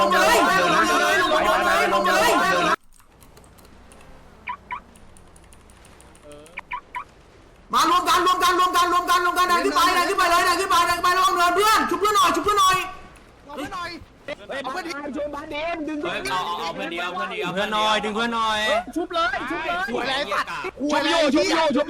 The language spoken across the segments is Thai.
ลงมาเลยลงมาเลยลงมาเลยลงมาเลยมารวมกันรวมกันรวมกันรวมกันรวมกันดันขึ้นไปดันขึ้นไปเลยดันขึ้นไปดันขึ้นไประวังโดนเพื่อนชุบเพื่อนหน่อยชุบเพื่อนหน่อยเพื่อนหน่อยดึงเพื่อนหน่อยชุบไปเลยชุบไปเลยชุบ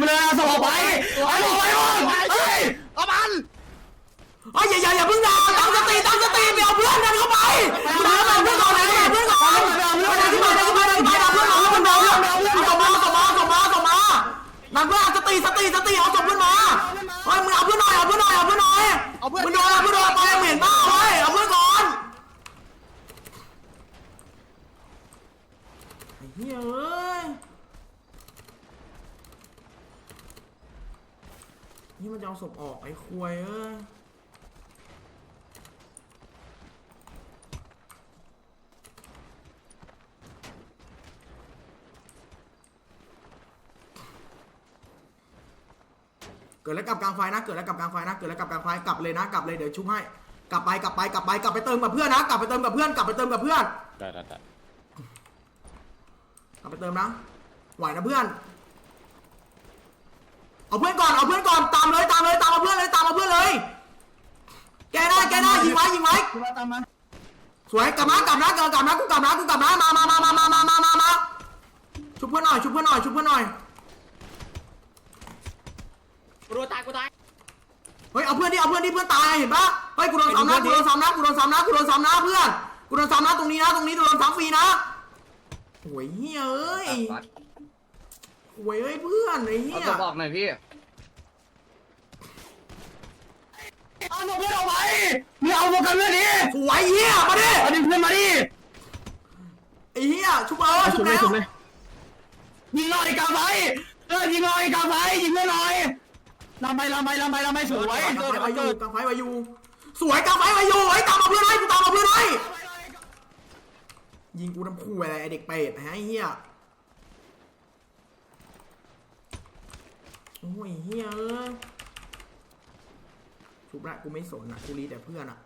ไปเลยสอบไปเอาไปเอาไป อ้ยอย่าอย่าอย่าเพิ่งด่าตั้งสติตั้งสติไปเอาเพื่อนดันเข้าไปเอาเข้าไปเพื่อนก่อนดันเข้าไปเพื่อนก่อนดันขึ้นมาดันขึ้นมาดันขึ้นมาดันเพื่อนมาเพื่อนมาเพื่อนมาส่งมาส่งมาส่งมาส่งมาดันเพื่อนสติสติสติเอาส่งเพื่อนมาเฮ้ยมึงเอาเพื่อนหน่อยเอาเพื่อนหน่อยเอาเพื่อนหน่อยเพื่อนเอาเพื่อนโานไปเหม็นบ้าเฮ้เอาเพื่อนก่อนเฮ้ยนี่มันจะเอาศพออกไอ้ควยเอ้ย กิดแล้วกลับกลางไฟนะเกิดแล้วกลับกลางไฟนะเกิดแล้วกลับกลางไฟกลับเลยนะกลับเลยเดี๋ยวชุบให้กลับไปกลับไปกลับไปกลับไปเติมกับเพื่อนนะกลับไปเติมกับเพื่อนกลับไปเติมกับเพื่อนได้ได้ได้กลับไปเติมนะไหวนะเพื่อน เอาเพื่อนก่อนเอาเพื่อนก่อนตามเลยตามเลยตามเอาเพื่อนเลยตามเอาเพื่อนเลย แกได้แกได้ยิงไว้ยิงไว้ชุบมาตามมาสวยกลับมากลับนะกลับกลับนะกูกลับนะกูกลับนะมามามามามามามามามาชุบเพื่อนหน่อยชุบเพื่อนหน่อยชุบเพื่อนหน่อย กูโดนตายกูตายเฮ้ยเอาเพื่อนดิเอาเพื่อนดิเพื่อนตายเห็นปะเฮ้ยกูโดนซ้ำนะกูโดนซ้ำนะกูโดนซ้ำนะกูโดนซ้ำนะเพื่อนกูโดนซ้ำนะตรงนี้นะตรงนี้โดนซ้ำฟรีนะโอ้ยเฮ้ยเอ้ยโอ้ยเอ้ยเพื่อนไอ้เหี้เอายตัวบอกหน่อยพี่เอาหนูเพื่อนออกไปมีเอาโฟกัสเรื่องนี้สวยเหี้ยมาดิเอาดิเพื่อนมาดิไอ้เหี้ยชุบเออชุบแล้วยิงหน่อยกลางไฟเออยิงหน่อยกลางไฟยิงเพื่อนหน่อย ลำไปลำไปลำไปลำไปสวยกางไฟวายูกางไฟวายูสวยกางไฟวายูไอ้ยตามมาเพื่อนให้กูตามมาเพื่อนให้ยิงกูน้ำคู่อะไรไอ้เด็กเป็ดฮะไอ้เหี้ยโอ้ยเหี้ยเอ้ยชุบละกูไม่สนอะกูรีแต่เพื่อนอะ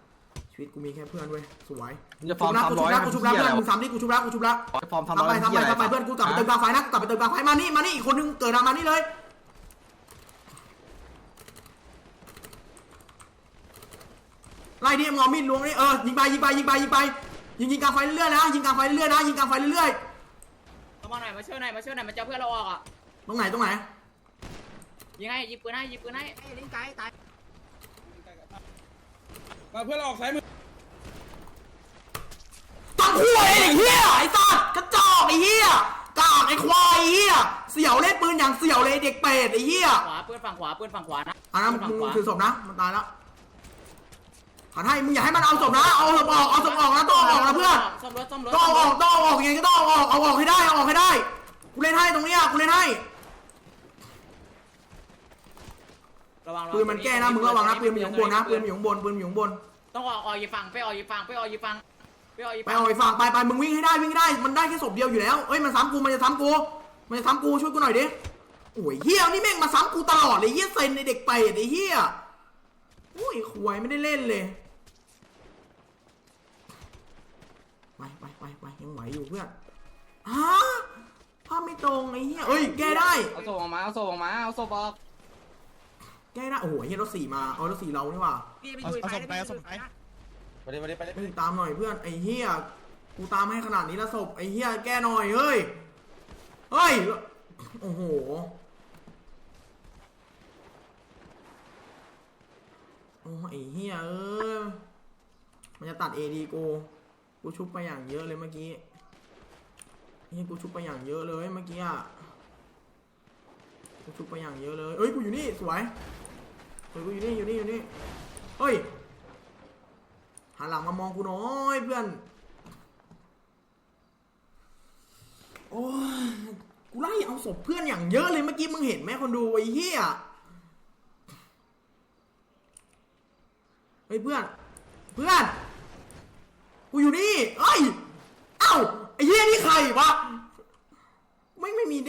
ชีวิตกูมีแค่เพื่อนเว้ยสวยมึงจะฟอร์มนะสามกูร้ชุอยบละกูชุบละเพื่อนมึงสามดิกูชุบละกูชุบละฟอร์มสามทำร้อไปยทำไปทำไปเพื่อนกูกลับไปเติมกลางไฟนะกูกลับไปเติมกลางไฟมานี่มานี่อีกคนนึงเกิดมานี่เลย ไล่ดิมองมีดล้วงนี่เออยิงไปยิงไปยิงไปยิงไปยิงยิงกลางไฟเรื่อยๆนะยิงกลางไฟเรื่อยๆนะยิงกลางไฟเรื่อยมาหน่อยมาช่วยหน่อยมาช่วยหน่อยมันจะเพื่อนเราออกอะๆตรงไหนตรงไหนยิงให้ยิงปืนให้ยิงปืนให้มาเพื่อนเราออกซ้ายมือตังคู่ไอ้เหี้ยไอ้สัตว์กระจอกไอ้เหี้ยกากไอ้ควายไอ้เหี้ยเสี่ยวเล่นปืนอย่างเสี่ยวเลยเด็กเป็ดไอ้เหี้ยขวาปืนฝั่งขวาปืนฝั่งขวานะอันนั้นฝั่งมึงขวาถือศพนะมันตายแล้ว หันให้มึงอย่าให้มันเอาศพนะเอาศพออกเอาศพออกนะต้องเอาออกนะเพื่อนซ่อมรถซ่อมรถต้องเอาออกต้องเอาออกยังไงก็ต้องเอาออกเอาออกให้ได้เอาออกให้ได้กูเล่นให้ตรงเนี้ยกูเล่นให้ระวังปืนมันแก้นะมึงระวังนะปืนมันอยู่ข้างบนนะปืนมันอยู่ข้างบนปืนมันอยู่ข้างบนต้องออกออกอีกฝั่งไปออกอีกฝั่งไปออกอีกฝั่งไปออกอีกไปฝั่งเอาไอ้ฝั่งไปไปมึงวิ่งให้ได้วิ่งให้ได้มันได้แค่ศพเดียวอยู่แล้วเอ้ยมันซ้ำกูมันจะซ้ำกูมันจะซ้ำกูช่วยกูหน่อยดิโอ้ยเฮียนี่แม่งมาซ้ำกูตลอดเลยเฮียเซนในเด็กไปไอ้เฮียโอ้ยขวยไม่ได้เล่นเลย ไปไปไป ไปยังไหวอยู่เพื่อนฮะภาพไม่ตรงไอ้เหี้ยเอ้ยแก้ได้ เอาศพออกมา เอาศพออกมา เอาศพออก แก้ได้โอ้โหเฮียรถสี่มาเอารถสี่เรานี่หว่าเอาเอาส่งไปเอาส่งไปไปเลยไปเลยไปเลยเฮ้ยตามหน่อยเพื่อนไอ้เฮียกูตามให้ขนาดนี้แล้วศพไอ้เฮียแก้หน่อยเฮ้ยเฮ้ยโอ้โหโอ้ไอ้เฮียเออมันจะตัดเอดีกูกูชุบไปอย่างเยอะเลยเมื่อกี้ เฮ้ยกูชุบไปอย่างเยอะเลยเมื่อกี้อะกูชุบไปอย่างเยอะเลยเอ้ยกูอยู่นี่สวยเฮ้ยกูอยู่นี่อยู่นี่อยู่นี่เฮ้ยหันหลังมามองกูหน่อยเพื่อนโอ้ยกูไล่เอาศพเพื่อนอย่างเยอะเลยเมื่อกี้มึงเห็นไหมคนดูไอ้เหี้ยเฮ้ยเพื่อน เพื่อน กูอยู่นี่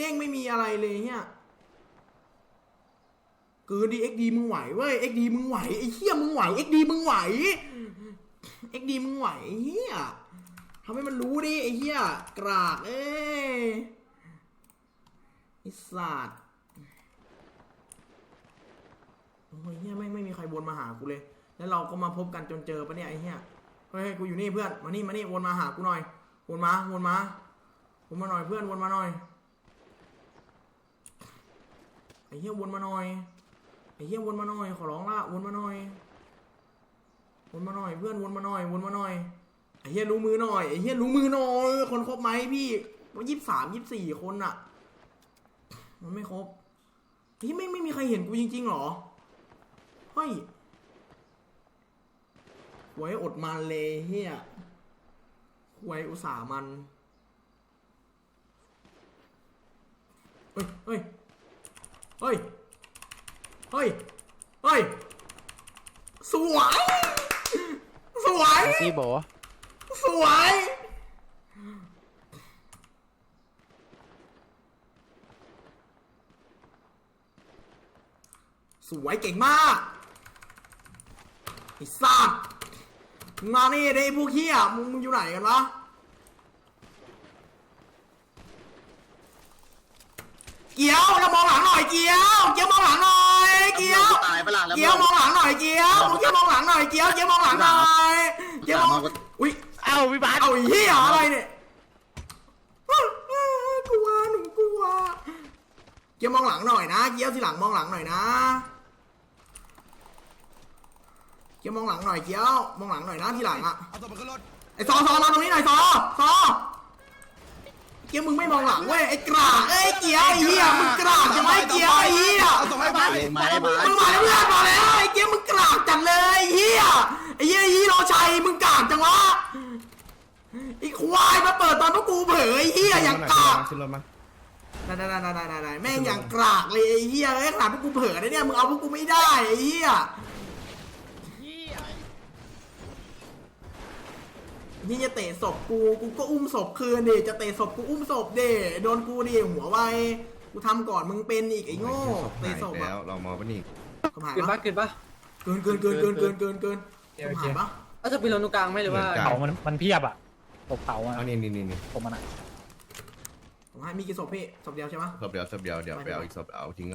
ด้งไม่มีอะไรเลยเนี่ยกือดีเอ็กดีมึงไหวเว้ยเอ็กดีมึงไหวไอ้เฮียมึงไหวเอ็กดีมึงไหวเอ็กดีมึงไหวเฮียทำให้มันรู้ดิไอ้เฮียกรากเอ้ยไอ้สัตว์โอ้ยเฮียไม่ไม่มีใครวนมาหากูเลย แล้วเราก็มาพบกันจนเจอปะเนี่ยไอ้เฮียเฮ้ยกูอยู่นี่เพื่อนมานี่มานี่วนมาหากูหน่อยวนมาวนมาวนมาหน่อยเพื่อนวนมาหน่อย ไอ้เหี้ยวนมาหน่อยไอ้เหี้ยวนมาหน่อยขอร้องละวนมาหน่อยวนมาหน่อยเพื่อนวนมาหน่อยวนมาหน่อยไอ้เหี้ยรู้มือหน่อยไอ้เหี้ยรู้มือหน่อยคนครบไหมพี่ว่ายี่สิบสามยี่สิบสี่คนอะมันไม่ครบที่ไม่ไม่มีใครเห็นกูจริงๆหรอเฮ้ยหวยอดมันเลยเฮียหวยอุตส่ามันเฮ้ยเฮ้ย เฮ้ย เฮ้ย เฮ้ย สวย สวย พี่โสวย สวยเก่งมากไอ้สัตมึงมานี่ได้พวกเฮียมึงมึงอยู่ไหนกันวะ เกี่ยวแล้วมองหลั่อยเกียวเกียวมองหลังหน่อยเกียวเกียวมองหลังหน่อยเกียวมเกียวมองหลังหน่อยเกียวเกียวมองหลังหน่อยเกียวมองอุ้ยเอ้าพี่บาสเอาเหี้ยอะไรเนี่ยกลัวหนูกลัวเกียวมองหลังหน่อยนะเกียวที่หลังมองหลังหน่อยนะเกียวมองหลังหน่อยเกียวมองหลังหน่อยนะที่หลังอะไอซอซอมาตรงนี้หน่อยซอซอ กี้ยมึงไม่มองหลังเว้ยไอ้กราดไอ้เกียไอ้เหี้ยมึงกราจะไม่เกียไอ้เหี้ยส่งให้มามาแล้วมึงมาแล้วเพื่มาแล้วไอ้เกียมึงกราดจังเลยไอ้เหี้ยไอ้เหี้ยี่รอชัยมึงกราดจังวะไอ้ควายมาเปิดตอนพวกกูเผยไอ้เหี้ยอย่างกราขึ้นรถมานั่นนั่นนั่นนั่แม่งอย่างกราดเลยไอ้เหี้ยไอ้ขนาดพวกกูเผลอนะเนี่ยมึงเอาพวกกูไม่ได้ไอ้เหี้ย นี่จะเตะศพกู กูก็อุ้มศพคืนเดจะเตะศพกูอุ้มศพเดโดนกูเดหัวไวกูทำก่อนมึงเป็นอีกไอ้โง่เตะศพแล้วเรามอปะนี่ขมายเกินปะปะเกินปะเกินเกินเกินเกินเกินเกินเกินเกิยปะเอาจะปีนลงตรงกลางไหมหรือว่าเผามันมันเพียบอะตบเผาอะเอานี่นี่นี่นี่ผมมันอะผมให้มีกี่ศพพี่ศพเดียวใช่ปะศพเดียวศพเดียวเดี๋ยวไปเอาอีกศพเอาทิ้ง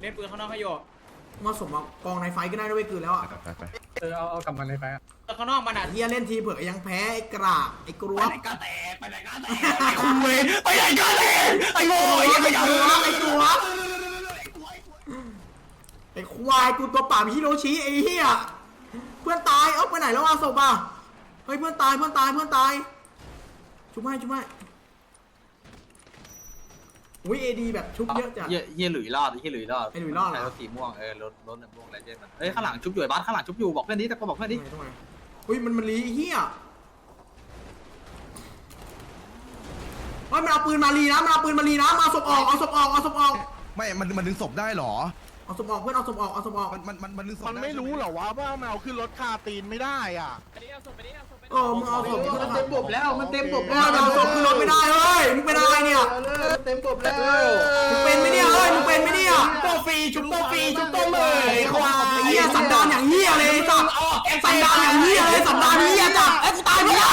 เล่นปืนข้างนอกขยโย มาสมมากองในไฟก็ได้ด้วยคือแล้วอะเออเอากลับมาในไฟอะแต่ข้างนอกมันอะเฮียเล่นทีเผื่อยังแพ้ไอ้กราบไอ้กรวบก็แตกไปไหนก็แตกคุ้ยไปไหนก็แตกไอ้โง่ไอ้ขยะไอ้กรวบไอ้ควายกูตัวป่าฮิโรชิไอ้เฮียเพื่อนตายเอ้าไปไหนแล้วอาศพอะเฮ้ยเพื่อนตายเพื่อนตายเพื่อนตายชุบให้ชุบให้ อุ้ยเอดีแบบชุบเยอะจังเยี่ยเยี่ยหลุยรอดเยี่ยหลุยรอดเหี้ยหลุยรอดเหรอ รถสีม่วงเออรถรถแบบม่วงอะไรเจนมันเอ้ยข้างหลังชุบอยู่ไอ้บัสข้างหลังชุบอยู่บอกเพื่อนนี้แต่ก็บอกเพื่อนนี้ทำไมอุ้ยมันมันรีเฮียเฮ้ยมันเอาปืนมารีนะมันเอาปืนมารีนะมาเอาศพออกเอาศพออกเอาศพออกไม่ มันมันดึงศพได้เหรอ เอาศพออกเพื่อนเอาศพออกเอาศพออกมันมันมันมันดึงศพมันไม่รู้เหรอวะว่ามันเอาขึ้นรถคาตีนไม่ได้อะ อันนี้เอาศพอันนี้เอาศพ อ๋อมางเอาศพดมันเต็มบกแล้ว มันเต็มบกแล้วเอาศพขึ้นรถไม่ได้เฮ้ยมึงเป็นอะไรเนี่ยเต็มบกแล้วมึงเป็นไหมเนี่ยเฮ้ยมึงเป็นไหมเนี่ยตัวฟรีชุบโตฟรีชุบโตเลยควายเหี้ยสันดานอย่างเหี้ยเลยสัตว์สันดานอย่างเหี้ยเลยสันดานเหี้ยจ้ะไอ้กูตายไปละ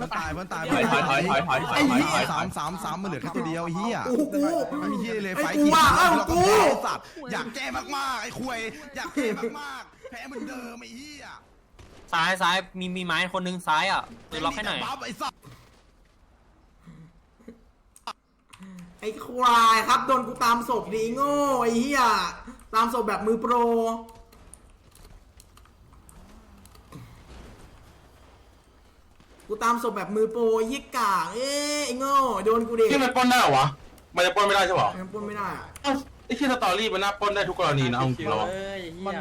มัตายมันตายมันตายถอยถอยถอยถอยถอยถอยสามสามสามมันเหลือแค่ตัวเดียวเฮียกูกูไม่เฮียเลยไฟกูว่ะเอ้ากูสัตว์อยากแก้มากๆไอ้ควยอยากแก้มากๆแพ้เหมือนเดิมไอ้เฮีย ซ้ายซ้ายมีมีไม้คนนึงซ้ายอะเดี๋ยวล็อกให้หน่อย ไอ้ไอ้ควายครับโดนกูตามศพดีโง่ไอ้เหี้ยตามศพแบบมือโปร กูตามศพแบบมือโปรยิกกากเอ้ยไอ้โง่โดนกูเด็กที่มันป้นได้เหรอวะ มันจะป้นไม่ได้ใช่ปะมันป้นไม่ได้ไอ้าไอ้ที่สตอรี่มันน่าป้นได้ทุกกรณีนะเอาจริงแล้วอะมัน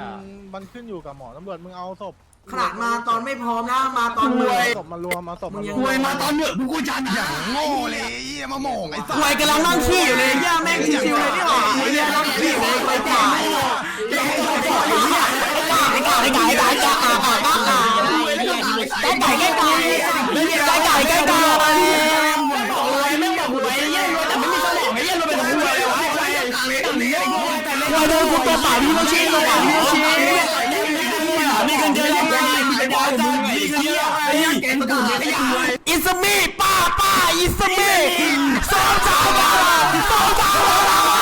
มันขึ้นอยู่กับหมอตำรวจมึงเอาศพ ขนาดมาตอนไม่พร้อมนะมาตอนรวยศพมารวมมาตบมารวยมาตอนเหนือมึงกูจะหนาโง่เลยไอ้เหยมาโมงไอ้สัสรวยกำลังนั่งขี้อยู่เลยย่าแม่งชิวๆเลยนี่หว่าไอ้เหี้ยนั่งขี้เลยู่เลยไปจ่ายโดนกูตัวเปล่าพี่ต้องชี้ตัวเปล่าพี่ต้องชี้ ยาวจังไอ้เหี้ยไอ้แกงกาไอ้ยาอิสมีป้าป้าอิสมีสองสาวดาวสองสาวดาว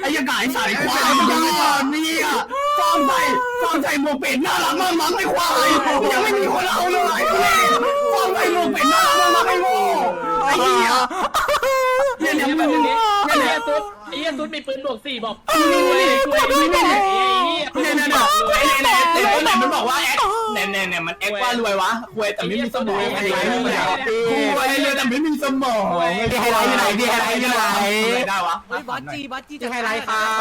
ไอ้ยังไงสายควายยังไงตอนนี้อะ ฟอมใส่ฟอมใส่หมวกเป็ดน่ารักมากมั้งไอ้ควายยังไม่มีคนเอาเลยฟอมใส่หมวกเป็ดน่ารักมากมั้งไอ้โง่ไอ้เหี้ยเนี่ยเนี่ยมึงเนี่ยเนี่ยตุ๊ดไอ้เหี้ยตุ๊ดมีปืนบวกสี่บอกนี่นี่นี่นี่นี่ไอ้นี่เหี้ยเนี่ยเนี่ยเนี่ยไอ้เนี่ยไอ้ตัวไหนมันบอกว่าแอคเนี่ยเนี่ยเนี่ยมันแอคว่ารวยวะรวยแต่ไม่มีสมองไอ้เนี่ยรวยเลยแต่ไม่มีสมองพี่ไฮไลท์อยู่ไหนพี่ไฮไลท์อยู่ไหนได้วะบอสจีบอสจีพี่ไฮไลท์ครับ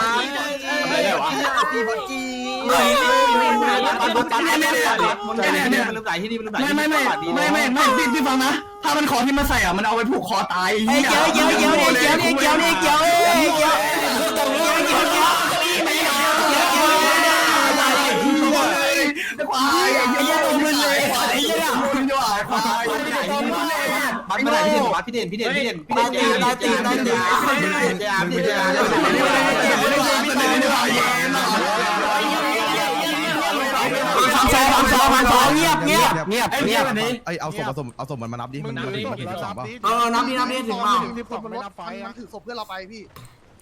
ไม่ได้วะตีบอลจีเนี่ย เนี่ยเนี่ยมันเนี่ยเนี่ยลืมไหลที่นี่มันลืมไหลไม่ไม่ไม่ไม่ไม่ไม่พี่พี่ฟังนะ ถ้ามันขอที่มันใส่อะมันเอาไปผูกคอตายเอ้ยเกี่ยวเกี่ยวเกี่ยวเกี่ยวเกี่ยวเกี่ยวเกี่ยวเอ้ยเกี่ยวตรงนี้เกี่ยวเกี่ยวเกี่ยวเกี่ยวเกี่ยวควายไอ้เหี้ยตัวมึนเลยควายไอ้เหี้ยมึนด้วยควายตัวมึนเลยบัตรเมื่อไหร่พี่เด่นบัตรพี่เด่นพี่เด่นพี่เด่นพี่เด่นได้ตีได้ตีได้ตีเจ้าพี่เจ้าพัน สองพันสองพันสองเงียบเงียบเงียบเงียบไอเอาศพเอาศพเอาศพมันมานับดิมึมันนับมันดิมันถึงสองป่ะเออนับดีนับดีถึงมาถึงสิบสองไม่นับไฟอะถือศพเพื่อเราไปพี่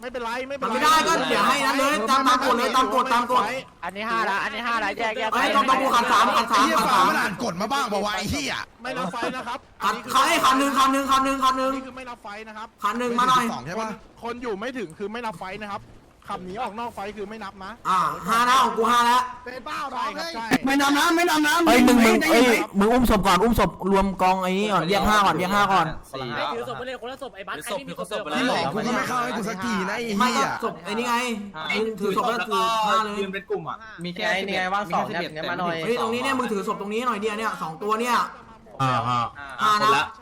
ไม่เป็นไรไม่เป็นมันไรไม่ได้ก็เดี๋ยวให้นั้นเลยตามตามกฎเลยตามกฎตามกฎอันนี้ห้าละอันนี้ห้าละแยกแยกไอ้ต้องต้องกูขันสามขันสามขันสามมันอ่านกฎมาบ้างบอกว่าไอ้เหี้ยไม่นับไฟนะครับขันขันให้ขันหนึ่งขันหนึ่งขันหนึ่งขันหนึ่งนี่คือไม่นับไฟนะครับขันหนึ่งมาหน่อยคนอยู่ไม่ถึงคือไม่นับไฟนะครับ ขับหนีออกนอกไฟคือไม่นับนะอ่าห้าแล้วของกูห้าแล้วเป็นเป้าใช่ครับใช่ไม่นำน้ำไม่นำน้ำเฮ้ยมึงมึงเอ้ยมึงอุ้มศพก่อนอุ้มศพรวมกองไอ้นี่ก่อนเรียกห้าก่อนเรียกห้าก่อนถือศพไปเลยคนละศพไอ้บัสใครไม่มีศพพี่หมอกูก็ไม่เข้าให้กูสักทีนะไอ้ไม่เหี้ก็ยศพไอ้นี่ไงมึงถือศพแล้วถือห้าเลยยืนเป็นกลุ่มอะมีแค่นี่ไงว่างสองเนี่ยมาหน่อยเฮ้ยตรงนี้เนี่ยมึงถือศพตรงนี้หน่อยเดียวเนี่ยสองตัวเนี่ยอ่าอ่าห้านะใค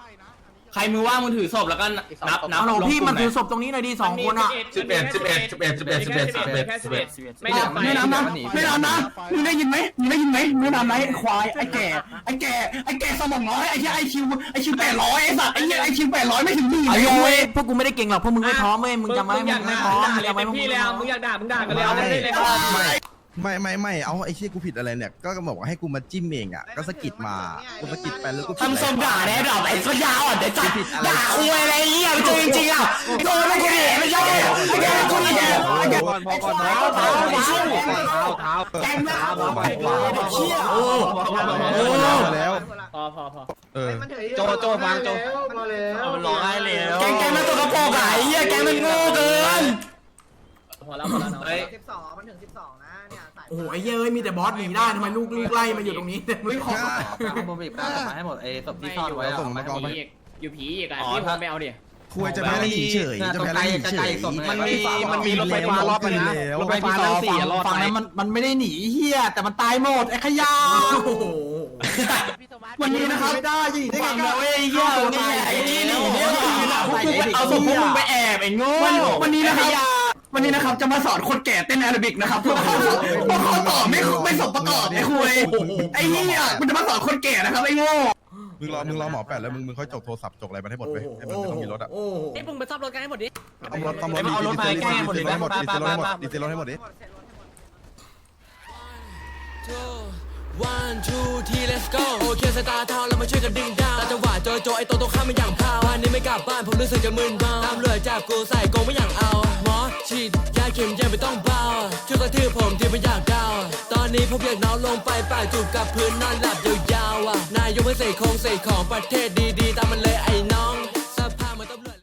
รมือว่างมึงถือศพแล้วก็นับนับเอาหนูพี่มันถือศพตรงนี้หน่อยดิสองคนอะสิบเอ็ดสิบเอ็ดสิบเอ็ดสิบเอ็ดสิบเอ็ดสิบเอ็ดสิบเอ็ดไม่ได้ไม่นำนะไม่นำนะมึงได้ยินไหมมึงได้ยินไหมไม่นำไหมไอ้ควายไอ้แก่ไอ้แก่ไอ้แก่สมองน้อยไอ้เหี้ยไอคิวไอคิวแปดร้อยไอ้สัตว์ไอ้เหี้ยไอคิวแปดร้อยไม่ถึงหมื่นไอ้ไอ้โว้เว้ยยพวกกูไม่ได้เก่งหรอกพวกมึงไม่พร้อมเว้ยมึงจำไว้มึงไม่พร้อมด่าเลยจำไว้เป็นพวกมึพี่งแล้วมึงอยากด่ามึงด่ากันเลยเอาไม่ได้เลยครับ ไม่ไม่ไม่เอาไอ้เชี่ยกูผิดอะไรเนี่ย ก็บอกว่าให้กูมาจิ้มเองอะก็สะกิดมากูสะกิดไปแล้วกูทำทรงด่าแน่ดอกไอ้ก็ยาวอะเดี๋ยวจัดด่าคุยอะไรเงี้ยจริงจริงอะโดนไม่คุยไม่ใช่ไอ้แกคุณไอ้แกไอ้แกไอ้ควายเท้าไอ้ชื่อเท้าแกงนะเชี่ยโอ้โอ้แล้วพอพอพอเออโจโจฟังโจมาแล้วมันร้องไห้เลยแกงแกงมันตัวกระโปงอะไอ้เหี้ยแกงมันโง่เกินพอแล้วพอแล้วเฮ้ยสิบสองมันถึงสิบสองนะเนี่ยสาย โอ้โหไอ้เหี้ยเอ้ยมีแต่บอสหนีได้ทำไมลูกลูกไล่มาอยู่ตรงนี้เนี่ยมึงขอผมบีบได้มาให้หมดไอ้ศพที่ซ่อนไว้ส่งมากองไปอยู่ผีอีกอะพี่ผมไปเอาดิ คุยจะแพ้แล้วหนีเฉยจะแพ้แล้วหนีเฉยมันมีมันมีรถไฟฟ้ารอบนึงนะแล้วรถไฟฟ้ารอบสี่รอบฝั่งนั้นมันมันไม่ได้หนีเฮียแต่มันตายหมดไอ้ขยะโอ้โหวันนี้นะครับไม่ได้ยิงได้ฟังไงนะเว้ยเหี้ยวันนี้ไอ้นี่หนีเนี่ยพวกกูไปเอาศพพวกมึงไปแอบไอ้โง่วันนี้นะครับ วันนี้นะครับจะมาสอนคนแก่เต้นแอโรบิกนะครับพวกเขาพวกเขาต่อไม่ไม่สมประกอบไอ้คุยไอ้เหี้ยมันจะมาสอนคนแก่นะครับไอ้โง่มึงรอมึงรอหมอแปดแล้วมึงมึงค่อยจกโทรศัพท์จกอะไรมันให้หมดไปให้มันไม่ต้องมีรถอะโอ้โหไอ้มึงไปซับรถกันให้หมดดิต้องรถต้องรถดีเซลให้หมดดีเซลให้หมดดีเซลให้หมดดีเซลให้หมดดิ one two three let's go โอเคสตาร์ทาวเรามาช่วยกันดึงดาวตาจังหวะโจโจไอตัวตรงข้ามมันอย่างพาววันนี้ไม่กลับบ้านผมรู้สึกจะมึนเมาตามเรือจับกูใส่กงไม่อย่างเอาหมอฉีดยาเข็มยังไม่ต้องเบาช่วยกระทืบผมที่ไม่อยากดาวตอนนี้ผมอยากนอนลงไปปากจูบกับพื้นนอนหลับยาวๆอะนายยกไม่ใส่คงใส่ของประเทศดีๆตามมันเลยไอ้น้องสภามาต้อง